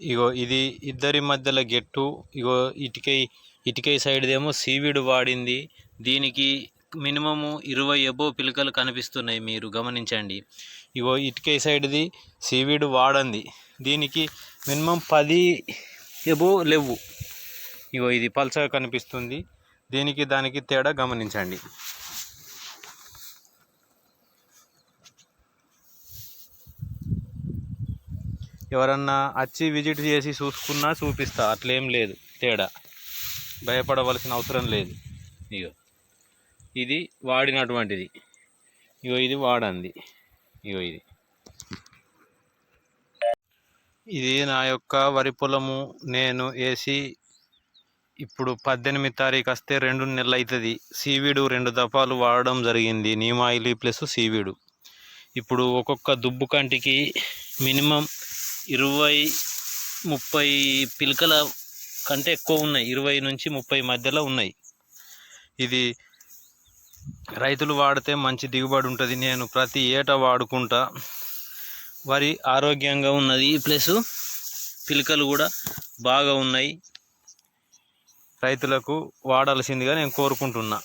ఇగో ఇది ఇద్దరి మధ్యలో గెట్టు. ఇగో ఇటుకై ఇటుకై సైడ్దేమో సీవీడు వాడింది. దీనికి మినిమము ఇరవై ఎబో పిలకలు కనిపిస్తున్నాయి మీరు గమనించండి. ఇగో ఇటుకై సైడ్ది సీవీడు వాడంది. దీనికి మినిమం పది ఎబో లేవు. ఇగో ఇది పల్చగా కనిపిస్తుంది. దీనికి దానికి తేడా గమనించండి. ఎవరన్నా వచ్చి విజిట్ చేసి చూసుకున్నా చూపిస్తా. అట్లేం లేదు. తేడా. భయపడవలసిన అవసరం లేదు. ఇగో. ఇది వాడినటువంటిది. ఇగో ఇది వాడంది. ఇగో ఇది. ఇది నా యొక్క వరి పొలము. నేను వేసి ఇప్పుడు పద్దెనిమిది తారీఖు వస్తే రెండు నెలలు అవుతుంది సీవీడు రెండు దఫాలు వాడడం జరిగింది. నీమాయిలీ ప్లస్ సీవీడు. ఇప్పుడు ఒక్కొక్క దుబ్బు కంటికి మినిమం ఇరవై ముప్పై పిలకల కంటే ఎక్కువ ఉన్నాయి. ఇరవై నుంచి ముప్పై మధ్యలో ఉన్నాయి. ఇది రైతులు వాడితే మంచి దిగుబడి ఉంటుంది. నేను ప్రతి ఏటా వాడుకుంటా. వరి ఆరోగ్యంగా ఉన్నది. ప్లస్ పిలకలు కూడా బాగా ఉన్నాయి. రైతులకు వాడాల్సిందిగా నేను కోరుకుంటున్నా.